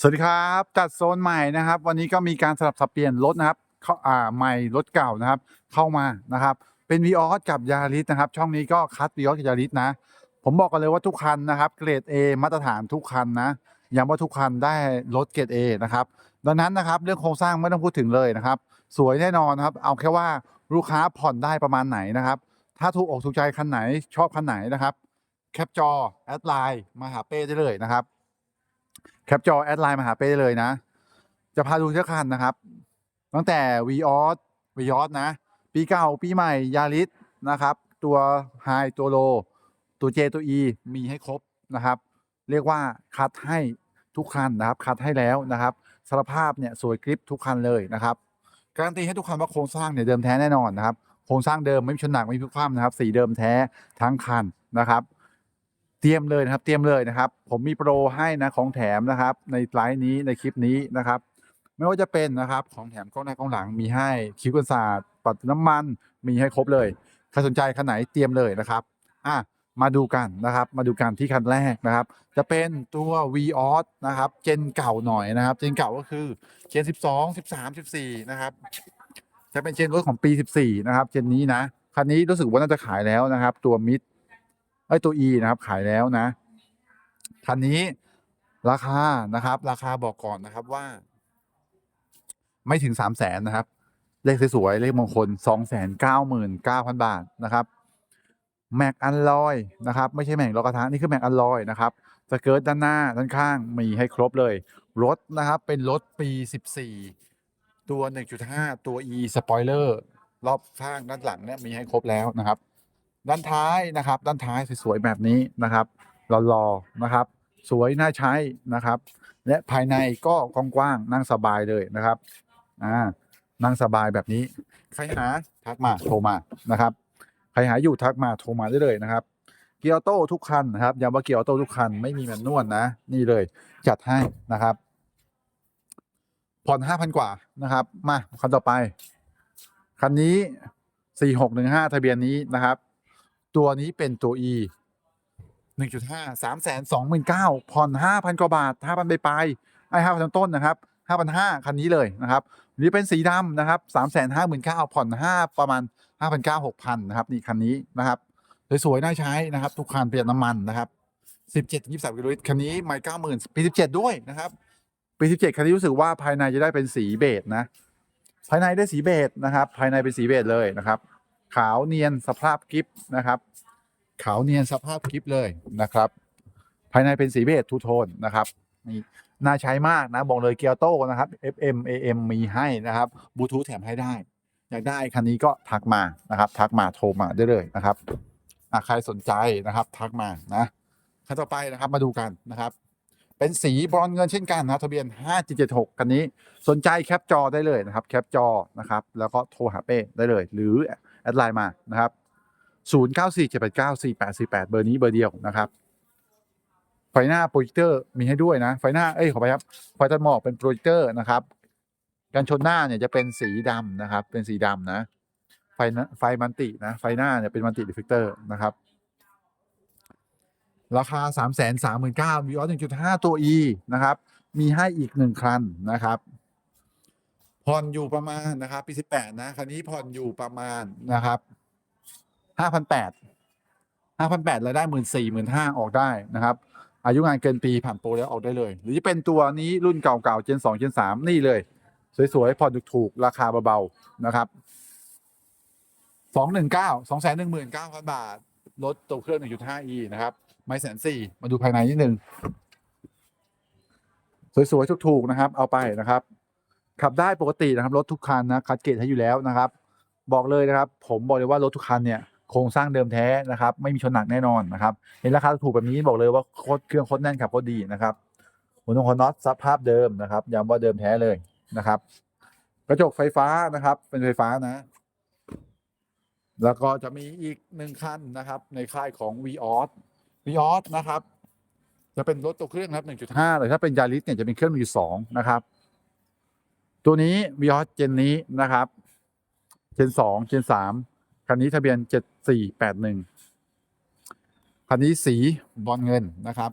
สวัสดีครับ จัดโซนใหม่นะครับ วันนี้ก็มีการสลับสับเปลี่ยนรถนะครับเข้าอ่าใหม่รถเก่านะครับ เข้ามานะครับ เป็นวีออสกับยาริสนะครับ ช่องนี้ก็คัดวีออสกับยาริสนะ ผมบอกกันเลยว่าทุกคันนะครับ เกรด A มาตรฐานทุกคันนะย้ำว่าทุกคันได้รถเกรด A นะครับ ดังนั้นนะครับ เรื่องโครงสร้างไม่ต้องพูดถึงเลยนะครับ สวยแน่นอนนะครับ เอาแค่ว่าลูกค้าผ่อนได้ประมาณไหนนะครับ ถ้าถูกอกถูกใจคันไหนชอบคันไหนนะครับ แคปจอแอดไลน์มาหาเป้ได้เลยนะครับ แคปจอแอดไลน์มาหาเป้ได้เลยนะ จะพาดูเท่าคันนะครับ ตั้งแต่ v ีออสวีออสนะ ปีเก่าปีใหม่ยาริสนะครับ ตัวไฮตัวโล ตัว J ตัว E มีให้ครบนะครับ เรียกว่าคัดให้ทุกคันนะครับ คัดให้แล้วนะครับสารภาพเนี่ยสวยกริปทุกคันเลยนะครับการันตีให้ทุกคันว่าโครงสร้างเนี่ยเดิมแท้แน่นอนนะครับโครงสร้างเดิมไม่มีชนหนักไม่มีพลิกคว่ำนะครับสีเดิมแท้ทั้งคันนะครับ ตรียมเลยนะครับ เตรียมเลยนะครับ ผมมีโปรให้นะของแถมนะครับ ในไลฟ์นี้ในคลิปนี้นะครับ ไม่ว่าจะเป็นนะครับของแถมกล้องหน้ากล้องหลังมีให้คิวกันศาสตร์ปัดน้ำมันมีให้ครบเลยใครสนใจคันไหนเตรียมเลยนะครับอะมาดูกันนะครับ มาดูกันที่คันแรกนะครับ จะเป็นตัว v ีออนะครับ เจนเก่าหน่อยนะครับ เจนเก่าก็คือเจน 12 13 14 นะครับ จะเป็นเจนรถของปี 14 นะครับ เจนนี้นะคันนี้รู้สึกว่าน่าจะขายแล้วนะครับ ตัวมิด ไอยตัว E นะครับขายแล้วนะคันนี้ราคานะครับ ราคาบอกก่อนนะครับว่า ไม่ถึง3 0 0แสนนะครับ เลขสวยๆเลขมงคล2 9 9 0 0 0บาทนะครับแม็กอันลอยนะครับ ไม่ใช่แม็กลอกระทะนี่คือแม็กอันลอยนะครับสเกิร์ตด้านหน้าด้านข้างมีให้ครบเลย รถนะครับ เป็นรถปี 14 ตัว 1.5 ตัว E spoiler รอบข้างด้านหลังเนี่ยมีให้ครบแล้วนะครับ ด้านท้ายนะครับ ด้านท้ายสวยๆแบบนี้นะครับรอๆนะครับ สวยน่าใช้นะครับ และภายในก็กว้างๆนั่งสบายเลยนะครับอ่านั่งสบายแบบนี้ ใครหาทักมาโทรมานะครับ ใครหาอยู่ทักมาโทรมาได้เลยนะครับ เกียร์ออโต้ทุกคันนะครับย้ำว่าเกียร์ออโต้ทุกคันไม่มีแมนนวลนะ นี่เลยจัดให้นะครับ ผ่อนห้าพันกว่านะครับ มาคันต่อไป คันนี้สี่หกหนึ่งห้าทะเบียนนี้นะครับ ตัวนี้เป็นตัว E หนึ่งจุดห้าสามแสนสองหมื่นเก้าผ่อนห้าพันกว่าบาทห้าพันไปปลายไอ้ห้าพันต้นนะครับห้าพันห้าคันนี้เลยนะครับหรือเป็นสีดำนะครับสามแสนห้าหมื่นเก้าผ่อนห้าประมาณห้าพันเก้าหกพันนะครับนี่คันนี้นะครับสวยๆน่าใช้นะครับ ทุกคันประหยัดน้ำมันนะครับสิบเจ็ดยี่สิบสามกิโลลิตรคันนี้ไม่เก้าหมื่นปีสิบเจ็ดด้วยนะครับปีสิบเจ็ดคันนี้รู้สึกว่าภายในจะได้เป็นสีเบจนะภายในได้สีเบจนะครับ ภายในเป็นสีเบจเลยนะครับ ขาวเนียนสภาพกิฟนะครับ ขาวเนียนสภาพกิฟเลยนะครับ ภายในเป็นสีเบจทูโทนนะครับนี่น่าใช้มากนะ บอกเลยเกียร์โต้นะครับ FM AM มีให้นะครับบลูทูธแถมให้ได้ อยากได้คันนี้ก็ทักมานะครับ ทักมาโทรมาได้เลยนะครับใครสนใจนะครับทักมานะคันต่อไปนะครับมาดูกันนะครับ เป็นสีบรอนเงินเช่นกันนะทะเบียน 5776 คันนี้สนใจแคปจอได้เลยนะครับ แคปจอนะครับ แล้วก็โทรหาเป้ได้เลย หรือ แอดไลน์มานะครับ0947894848 เบอร์นี้เบอร์เดียวนะครับ ไฟหน้าโปรเจคเตอร์มีให้ด้วยนะ ไฟหน้า เอ้ย ขอไปครับ ไฟตัดหมอกเป็นโปรเจคเตอร์นะครับ การชนหน้าเนี่ยจะเป็นสีดำนะครับ เป็นสีดำนะ ไฟไฟมันตินะ ไฟหน้าเนี่ยเป็นมันติดิเฟกเตอร์นะครับ ราคา 3 3 9 0 0 0 0วีออส1.5 ตัว E นะครับ มีให้อีกหนึ่งคันนะครับ ผ่อนอยู่ประมาณนะครับปี18นะคันนี้ผ่อนอยู่ประมาณนะครับ5,800 5,800รายได้14,000 15,000ออกได้นะครับ อายุงานเกินปีผ่านโปรแล้วออกได้เลย หรือจะเป็นตัวนี้รุ่นเก่าๆเจน2เจน3นี่เลย สวยๆผ่อนถูกๆราคาเบาๆนะครับ219 219,000บาทรถตัวเครื่อง 1.5e นะครับ ไม่แสนสี่มาดูภายในนิดนึงสวยๆถูกๆนะครับ เอาไปนะครับ ขับได้ปกตินะครับรถทุกคันนะคัดเกรดให้อยู่แล้วนะครับ บอกเลยนะครับ ผมบอกเลยว่ารถทุกคันเนี่ยโครงสร้างเดิมแท้นะครับ ไม่มีชนหนักแน่นอนนะครับ เห็นราคาถูกแบบนี้บอกเลยว่าโคตรเครื่องโคตรแน่นขับโคตรดีนะครับหัวน็อตหัวน็อตสภาพเดิมนะครับย้ำว่าเดิมแท้เลยนะครับ กระจกไฟฟ้านะครับ เป็นไฟฟ้านะ แล้วก็จะมีอีกหนึ่งคันนะครับ ในค่ายของ v ีออส v ีออสนะครับ จะเป็นรถตัวเครื่องนะครับ1.5เลยถ้าเป็นยาริสเนี่ยจะเป็นเครื่อง1.2นะครับ ตัวนี้ v ีออสเจนนี้นะครับเจน2เจน3คันนี้ทะเบียน7481คันนี้สีบอลเงินนะครับ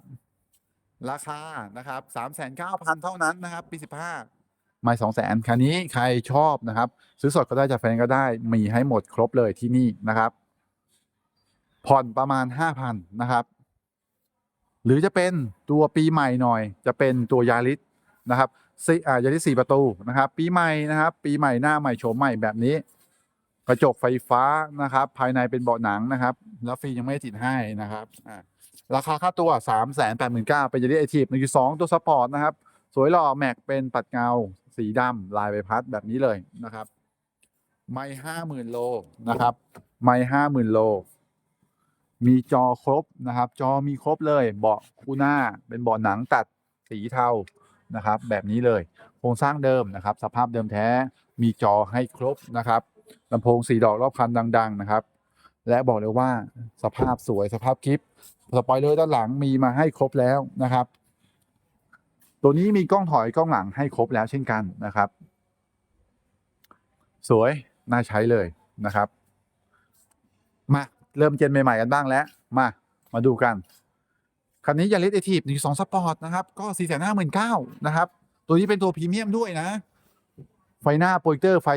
ราคานะครับสามแสนเก้าพันเท่านั้นนะครับปีสิบห้าไม่สองแสนคันนี้ใครชอบนะครับ ซื้อสดก็ได้จากแฟนก็ได้มีให้หมดครบเลยที่นี่นะครับ ผ่อนประมาณห้าพันนะครับ หรือจะเป็นตัวปีใหม่หน่อย จะเป็นตัวยาริสนะครับ สี่อ่ายาริสสี่ประตูนะครับ ปีใหม่นะครับ ปีใหม่หน้าใหม่โฉมใหม่แบบนี้ กระจกไฟฟ้านะครับ ภายในเป็นเบาะหนังนะครับ แล้วฟรียังไม่ติดให้นะครับอ่าราคาค่าตัว3ามแสนแปดหมื่นเก้าเป็นยาริสไอทีฟหนึ่งจุดสองตัวสปอร์ตนะครับ สวยหล่อแม็กเป็นปัดเงาสีดำลายใบพัดแบบนี้เลยนะครับ ไม่ห้าหมื่นโลนะครับ ไม่ห้าหมื่นโล มีจอครบนะครับ จอมีครบเลย เบาะคู่หน้าเป็นเบาะหนังตัดสีเทา นะครับแบบนี้เลยโครงสร้างเดิมนะครับ สภาพเดิมแท้มีจอให้ครบนะครับลำโพงสีดอกรอบคันดัง ๆ นะครับ และบอกเลยว่าสภาพสวยสภาพคลิปสปอยเลอร์ด้านหลังมีมาให้ครบแล้วนะครับ ตัวนี้มีกล้องถอยกล้องหลังให้ครบแล้วเช่นกันนะครับ สวยน่าใช้เลยนะครับ มาเริ่มเจนใหม่ๆกันบ้างแล้วมามาดูกัน คันนี้ยาริสเอทีฟหนึ่งสองสปอร์ตนะครับ ก็สี่แสนห้าหมื่นเก้านะครับ ตัวนี้เป็นตัวพรีเมียมด้วยนะ ไฟหน้าโปรเจคเตอร์ไฟ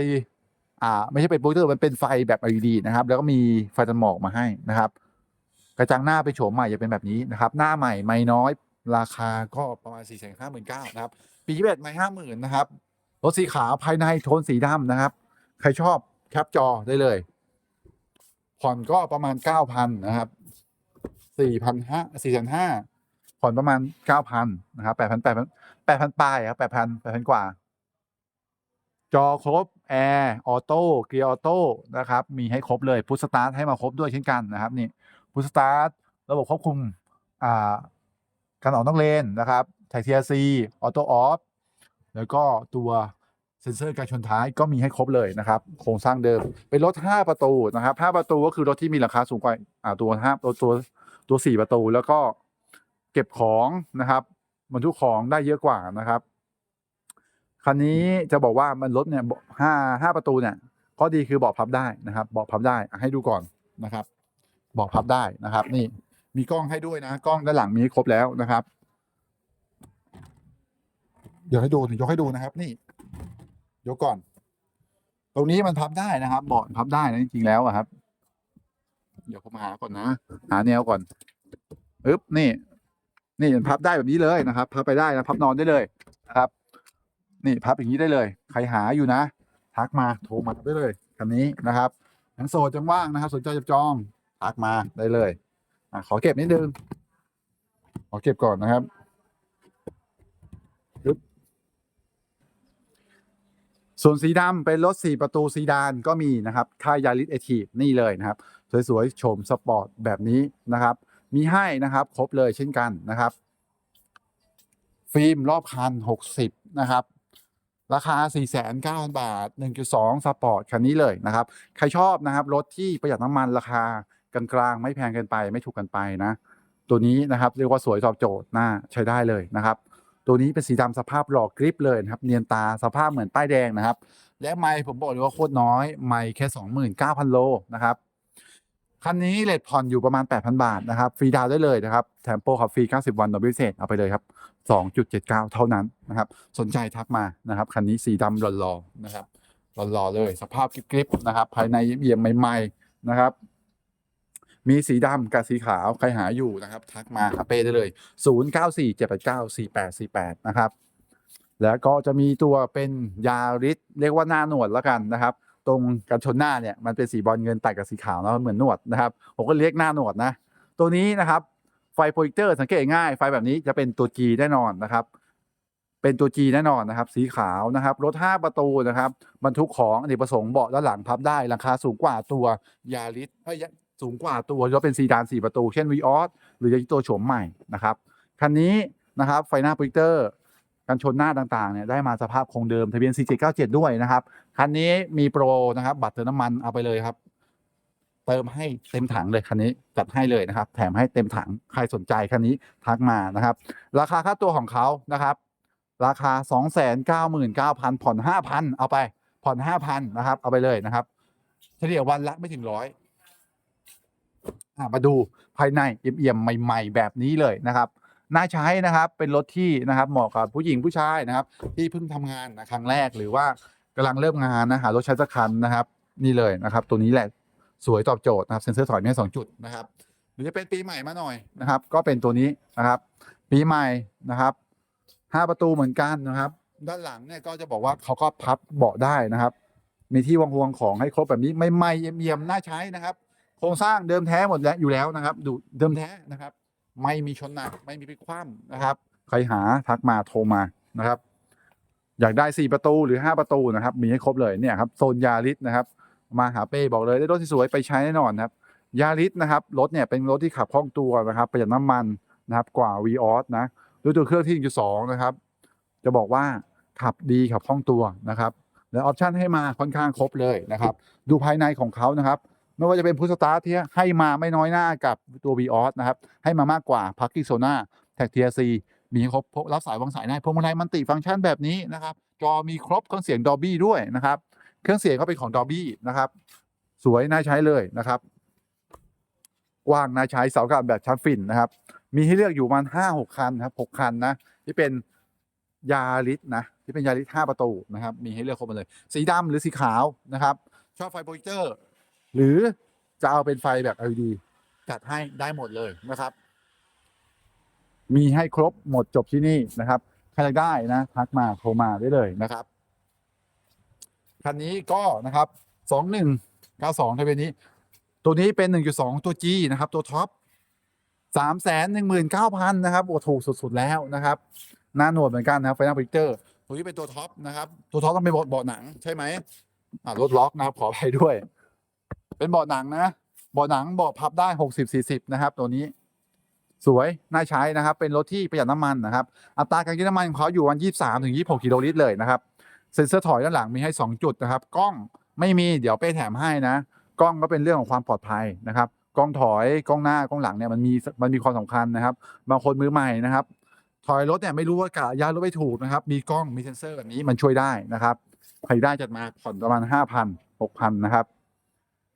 อ่า ไม่ใช่เป็นโปรเจคเตอร์มันเป็นไฟแบบ LED นะครับ แล้วก็มีไฟตัดหมอกมาให้นะครับ กระจังหน้าไปโฉมใหม่จะเป็นแบบนี้นะครับ หน้าใหม่ไม่น้อย ราคาก็ประมาณสี่แสนห้าหมื่นเก้านะครับ ปียี่สิบเอ็ดไม่ห้าหมื่นนะครับ รถสีขาวภายในโทนสีดำนะครับ ใครชอบแคปจอได้เลย ผ่อนก็ประมาณเก้าพันนะครับ สี่พันห้าสี่แสนห้าผ่อนประมาณเก้าพันนะครับแปดพันแปดพันแปดพันปลายครับแปดพันแปดพันกว่า จอครบแอร์ออโต้เกียร์ออโต้นะครับ มีให้ครบเลยพุทสตาร์ทให้มาครบด้วยเช่นกันนะครับนี่พุทสตาร์ทระบบควบคุมอ่าการออกนอกเลนนะครับไทเทียซีออโต้ออฟแล้วก็ตัวเซ็นเซอร์การชนท้ายก็มีให้ครบเลยนะครับ โครงสร้างเดิม เป็นรถ 5 ประตูนะครับ 5 ประตูก็คือรถที่มีราคาสูงกว่าอ่าตัว5ตัวตัว ตัว4ประตูแล้วก็เก็บของนะครับบรรทุกของได้เยอะกว่านะครับคันนี้จะบอกว่ามันรถเนี่ยห้าห้าประตูเนี่ยข้อดีคือเบาะพับได้นะครับเบาะพับได้ให้ดูก่อนนะครับเบาะพับได้นะครับ นี่มีกล้องให้ด้วยนะ กล้องด้านหลังมีครบแล้วนะครับ เดี๋ยวให้ดูยกให้ดูนะครับ นี่ยกก่อน ตรงนี้มันพับได้นะครับเบาะพับได้นะจริงๆแล้วอะครับ เดี๋ยวผมหาก่อนนะ หาแนวก่อนอึ๊บนี่ นี่มันพับได้แบบนี้เลยนะครับพับไปได้นะพับนอนได้เลยนะครับ นี่พับอย่างนี้ได้เลย ใครหาอยู่นะทักมาโทรมาได้เลยคันนี้นะครับยังโสดจังว่างนะครับ สนใจจะจองทักมาได้เลยอะขอเก็บนิดนึงขอเก็บก่อนนะครับปึ๊บ ส่วนสีดำเป็นรถสี่ประตูซีดานก็มีนะครับค่ายาริสเอทีนี่เลยนะครับ สวยๆ โฉมสปอร์ตแบบนี้นะครับ มีให้นะครับ ครบเลยเช่นกันนะครับ ฟิล์มรอบคัน 60 นะครับ ราคา 4,900บาท 1.2 สปอร์ตคันนี้เลยนะครับ ใครชอบนะครับ รถที่ประหยัดน้ำมันราคากลางๆ ไม่แพงเกินไป ไม่ถูกเกันไปนะ ตัวนี้นะครับ เรียกว่าสวยตอบโจทย์น่าใช้ได้เลยนะครับ ตัวนี้เป็นสีดำสภาพหล่อกริปเลยนะครับ เนียนตาสภาพเหมือนป้ายแดงนะครับ และไมค์ผมบอกเลยว่าโคตรน้อย ไมค์แค่ 29,000 โลนะครับคันนี้เลทผ่อนอยู่ประมาณ 8,000 บาทนะครับ ฟรีดาวได้เลยนะครับ แถมโปรขับฟรี 90 วันดอกเบี้ยพิเศษ เอาไปเลยครับ 2.79 เท่านั้นนะครับ สนใจทักมานะครับ คันนี้สีดำหล่อๆนะครับ หล่อๆเลย สภาพกริบๆนะครับ ภายในเอี่ยมใหม่ๆนะครับ มีสีดำกับสีขาวใครหาอยู่นะครับ ทักมาหาเป้ได้เลย 0947894848 นะครับ แล้วก็จะมีตัวเป็นยาริสเรียกว่าหน้าหนวดแล้วกันนะครับ ตรงกันชนหน้าเนี่ยมันเป็นสีบอลเงินตัดกับสีขาวแล้วเหมือนหนวดนะครับผมก็เรียกหน้าหนวดนะ ตัวนี้นะครับไฟโปรเจคเตอร์สังเกตง่ายไฟแบบนี้จะเป็นตัว G แน่นอนนะครับเป็นตัว G แน่นอนนะครับ สีขาวนะครับ รถ 5 ประตูนะครับบรรทุกของอเนกประสงค์เบาะด้านหลังพับได้ราคาสูงกว่าตัวยาริสเอ้ย สูงกว่าตัวรถเป็นซีดาน4ประตู เช่น v ีออสหรือตัวโฉมใหม่นะครับคันนี้นะครับไฟหน้าโปรเจคเตอร์กันชนหน้าต่างๆเนี่ยได้มาสภาพคงเดิมทะเบียน 4797 ด้วยนะครับ คันนี้มีโปรนะครับ บัตรเติมน้ำมันเอาไปเลยครับ เติมให้เต็มถังเลยคันนี้จัดให้เลยนะครับ แถมให้เต็มถังใครสนใจคันนี้ทักมานะครับ ราคาค่าตัวของเขานะครับ ราคา 299,000ผ่อน5,000 เอาไปผ่อน5,000นะครับ เอาไปเลยนะครับเฉลี่ยวันละไม่ถึงร้อย มาดูภายในเอี่ยมๆใหม่ ๆ แบบนี้เลยนะครับน่าใช้นะครับเป็นรถที่นะครับเหมาะกับผู้หญิงผู้ชายนะครับ ที่เพิ่งทำงานนะครั้งแรกหรือว่ากำลังเริ่มงานนะหารถใช้สักคันนะครับ นี่เลยนะครับ ตัวนี้แหละสวยตอบโจทย์นะครับเซ็นเซอร์ถอยมีให้สองจุดนะครับหรือจะเป็นปีใหม่มาหน่อยนะครับ ก็เป็นตัวนี้นะครับ ปีใหม่นะครับห้าประตูเหมือนกันนะครับ ด้านหลังเนี่ยก็จะบอกว่าเขาก็พับเบาะได้นะครับ มีที่วางห่วงของให้ครบแบบนี้ไม่ไม่เยี่ยมๆน่าใช้นะครับ โครงสร้างเดิมแท้หมดแล้วอยู่แล้วนะครับ ดูเดิมแท้นะครับ ไม่มีชนหนักไม่มีพลิกคว่ำนะครับ ใครหาทักมาโทรมานะครับ อยากได้สี่ประตูหรือห้าประตูนะครับ มีให้ครบเลยเนี่ยครับโซนยาริสนะครับ มาหาเป้บอกเลยได้รถที่สวยไปใช้แน่นอนครับยาริสนะครับรถเนี่ยเป็นรถที่ขับคล่องตัวนะครับประหยัดน้ำมันนะครับกว่า v ีออสนะด้วยตัวเครื่องที่1.2นะครับ จะบอกว่าขับดีขับคล่องตัวนะครับ และออปชันให้มาค่อนข้างครบเลยนะครับ ดูภายในของเขานะครับ ไม่ว่าจะเป็นพุทสตาร์ทที่ให้มาไม่น้อยหน้ากับตัว v ีออสนะครับ ให้มามากกว่าพักกิโซนาแท็กเทียซีมีครบรับสายวางสายได้พวงมาลัยมันติฟังก์ชันแบบนี้นะครับ จอมีครบเครื่องเสียงดอ b บี้ด้วยนะครับ เครื่องเสียงก็เป็นของดอ b บี้นะครับ สวยน่าใช้เลยนะครับกว้างน่าใช้เสาอากาศแบบชัดฟินนะครับ มีให้เลือกอยู่ประมาณห้าหกคันครับหกคันนะที่เป็นยาริสนะที่เป็นยาริสห้าประตูนะครับ มีให้เลือกครบมดเลย สีดำหรือสีขาวนะครับ ชอบไฟโปรเจคเตอร์ หรือจะเอาเป็นไฟแบบ LED จัดให้ได้หมดเลยนะครับ มีให้ครบหมดจบที่นี่นะครับ ใครอยากได้นะทักมาโทรมาได้เลยนะครับ คันนี้ก็นะครับสองหนึ่งเก้าสองทะเบียนนี้ ตัวนี้เป็นหนึ่งจุดสองตัว G นะครับ ตัวท็อปสามแสนหนึ่งหมื่นเก้าพันนะครับโอ้ถูกสุดๆแล้วนะครับหน้าหนวดเหมือนกันนะครับไฟหน้าพิกเตอร์ตัวนี้เป็นตัวท็อปนะครับ ตัวท็อปต้องเป็นเบาะเบาะหนังใช่ไหมอ่ารถล็อกนะครับขออภัยด้วย เป็นเบาะหนังนะเบาะหนังเบาะพับได้หกสิบสี่สิบนะครับ ตัวนี้ สวยน่าใช้นะครับ เป็นรถที่ประหยัดน้ำมันนะครับ อัตราการกินน้ำมันของเขาอยู่วันยี่สามถึงยี่หกกิโลลิตรเลยนะครับเซ็นเซอร์ถอยด้านหลังมีให้ 2 จุดนะครับ กล้องไม่มีเดี๋ยวเป้แถมให้นะ กล้องก็เป็นเรื่องของความปลอดภัยนะครับกล้องถอยกล้องหน้ากล้องหลังเนี่ยมันมีมันมีความสำคัญนะครับ บางคนมือใหม่นะครับ ถอยรถเนี่ยไม่รู้ว่ากะย้ายรถไม่ถูกนะครับ มีกล้องมีเซ็นเซอร์แบบนี้มันช่วยได้นะครับใครได้จัดมาผ่อนประมาณห้าพันหกพันนะครับ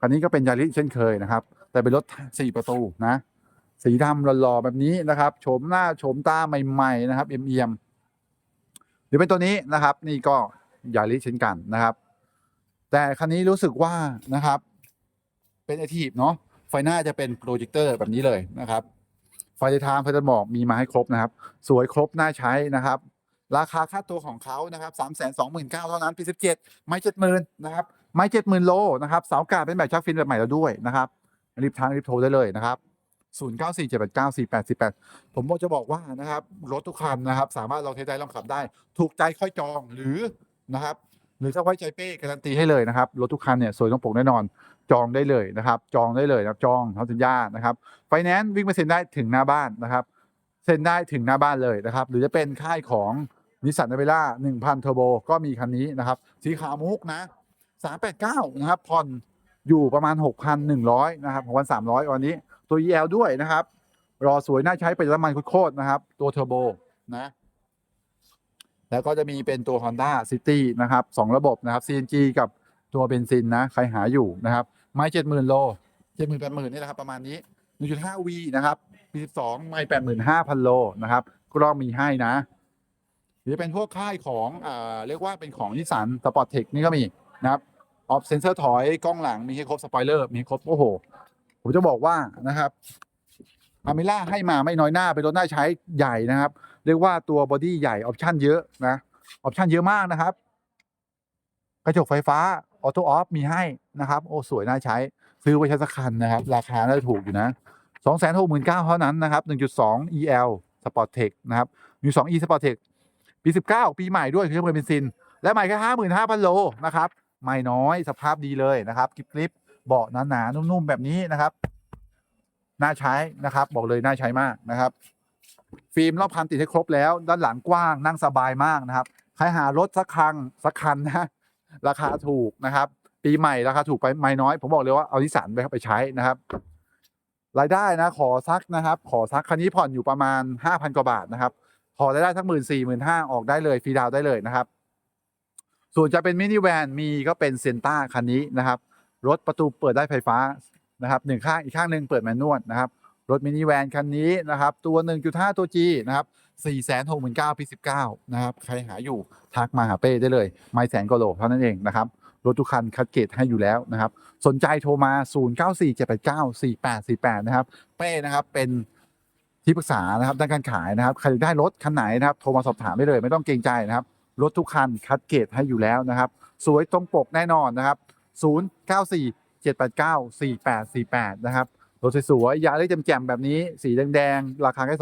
คันนี้ก็เป็นยาริสเช่นเคยนะครับ แต่เป็นรถสี่ประตูนะ สีดำหล่อๆแบบนี้นะครับโฉมหน้าโฉมตาใหม่ๆนะครับเอี่ยมๆหรือเป็นตัวนี้นะครับ นี่ก็ยาริสเช่นกันนะครับ แต่คันนี้รู้สึกว่านะครับ เป็นไอทีฟเนาะไฟหน้าจะเป็นโปรเจคเตอร์แบบนี้เลยนะครับไฟทางไฟตัดหมอกมีมาให้ครบนะครับ สวยครบน่าใช้นะครับ ราคาค่าตัวของเขานะครับสามแสนสองหมื่นเก้าเท่านั้นปีสิบเจ็ดไม้เจ็ดหมื่นนะครับ ไม้เจ็ดหมื่นโลนะครับเสาอากาดเป็นแบบชักฟินแบบใหม่แล้วด้วยนะครับรีบทางรีบโทรได้เลยนะครับศูนย์เก้าสี่เจ็ดแปดเก้าสี่แปดสิบแปดผมบอกจะบอกว่านะครับรถทุกคันนะครับ สามารถลองเทสได้ลองขับได้ ถูกใจค่อยจองหรือนะครับหรือถ้าไว้ใจเป้การันตีให้เลยนะครับรถทุกคันเนี่ยสวยต้องปกแน่นอนจองได้เลยนะครับ จองได้เลยนะครับจองทำสัญญานะครับไฟแนนซ์วิ่งไปเซ็นได้ถึงหน้าบ้านนะครับเซ็นได้ถึงหน้าบ้านเลยนะครับ หรือจะเป็นค่ายของนิสสันนเวล่า1,000เทอร์โบก็มีคันนี้นะครับ สีขาวมุกนะ 389นะครับผ่อนอยู่ประมาณ 6,100นะครับ6,300วันนี้ ตัว EL ด้วยนะครับ รอสวยน่าใช้ไปน้ำมันโคตรๆนะครับ ตัวเทอร์โบนะแล้วก็จะมีเป็นตัว Honda City นะครับสองระบบนะครับ CNG กับตัวเบนซินนะ ใครหาอยู่นะครับ ไม้ 70,000 โล 70,000 80,000นี่แหละครับ ประมาณนี้ 1.5 V นะครับปี12 ไม้85,000 โลนะครับก็ลองมีให้นะ หรือเป็นพวกค่ายของอ่าเรียกว่าเป็นของนิสสันสปอร์ตเทคนี่ก็มีนะครับ ออฟเซนเซอร์ถอยกล้องหลังมีให้ครบสปอยเลอร์มีให้ครบโอ้โหผมจะบอกว่านะครับอามิล่าให้มาไม่น้อยหน้าเป็นรถหน่าใช้ใหญ่นะครับ เรียกว่าตัวบอดี้ใหญ่ออปชั่นเยอะนะออปชั่นเยอะมากนะครับ กระจกไฟฟ้าออโต้ออฟมีให้นะครับ โอ้สวยน่าใช้ ซื้อไว้ใช้สักคันนะครับ ราคาน่าจะถูกอยู่นะสองแสนหกหมื่นเก้าเท่านั้นนะครับหนึ่งจุดสอง EL Sport Tech นะครับมีสอง E Sport Tech ปีสิบเก้าปีใหม่ด้วยเครื่องเบนซิน และใหม่แค่ห้าหมื่นห้าพันโลนะครับ ไม่น้อยสภาพดีเลยนะครับกริบกริบเบาะหนาๆนุ่มๆแบบนี้นะครับน่าใช้นะครับ บอกเลยน่าใช้มากนะครับ ฟิล์มรอบคันติดให้ครบแล้ว ด้านหลังกว้างนั่งสบายมากนะครับใครหารถสักคันสักคันนะราคาถูกนะครับ ปีใหม่ราคาถูกไปไม่น้อย ผมบอกเลยว่าเอานิสันไปไปใช้นะครับ รายได้นะขอสักนะครับ ขอสักคันนี้ผ่อนอยู่ประมาณห้าพันกว่าบาทนะครับขอรายได้สักหมื่นสี่หมื่นห้าออกได้เลยฟรีดาวได้เลยนะครับ ส่วนจะเป็นมินิแวนมีก็เป็นเซนต้าคันนี้นะครับ รถประตูเปิดได้ไฟฟ้านะครับหนึ่งข้างอีกข้างหนึ่งเปิดแมนนวลนะครับ รถมินิแวนคันนี้นะครับ ตัว 1.5 ตัว G นะครับ469,000 19นะครับ ใครหาอยู่ทักมาหาเป้ได้เลย ไม่แสนกว่าโลเท่านั้นเองนะครับ รถทุกคันคัดเกรดให้อยู่แล้วนะครับ สนใจโทรมา 0947894848 นะครับ เป้นะครับเป็นที่ปรึกษานะครับด้านการขายนะครับ ใครอยากได้รถคันไหนนะครับ โทรมาสอบถามได้เลย ไม่ต้องเกรงใจนะครับ รถทุกคันคัดเกรดให้อยู่แล้วนะครับ สวยตรงปกแน่นอนนะครับ 0947894848 นะครับ รถสวยๆยาได้แจ่มๆแบบนี้ สีแดงๆ ราคาแค่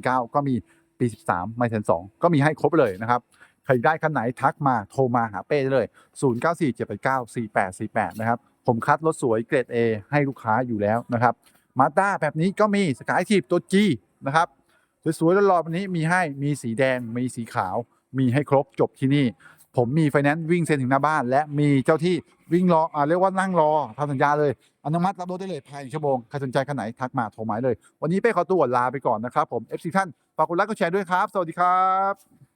279,000ก็มีปี 13 ไม่แสนสองก็มีให้ครบเลยนะครับ ใครได้คันไหนทักมาโทรมาหาเป้ได้เลย 0947894848 นะครับ ผมคัดรถสวยเกรด A ให้ลูกค้าอยู่แล้วนะครับมาด้าแบบนี้ก็มีสกายทีบตัว G นะครับสวยๆหล่อๆแบบนี้มีให้มีสีแดงมีสีขาว มีให้ครบจบที่นี่ ผมมีไฟแนนซ์วิ่งเซ็นถึงหน้าบ้าน และมีเจ้าที่วิ่งรออ่าเรียกว่านั่งรอทำสัญญาเลย อนุมัติรับรถได้เลยภายในชั่วโมงใครสนใจคันไหนทักมาโทรมาเลย วันนี้เป้ขอตัวลาไปก่อนนะครับผม FC ท่านฝากกดไลค์กดแชร์ด้วยครับ สวัสดีครับ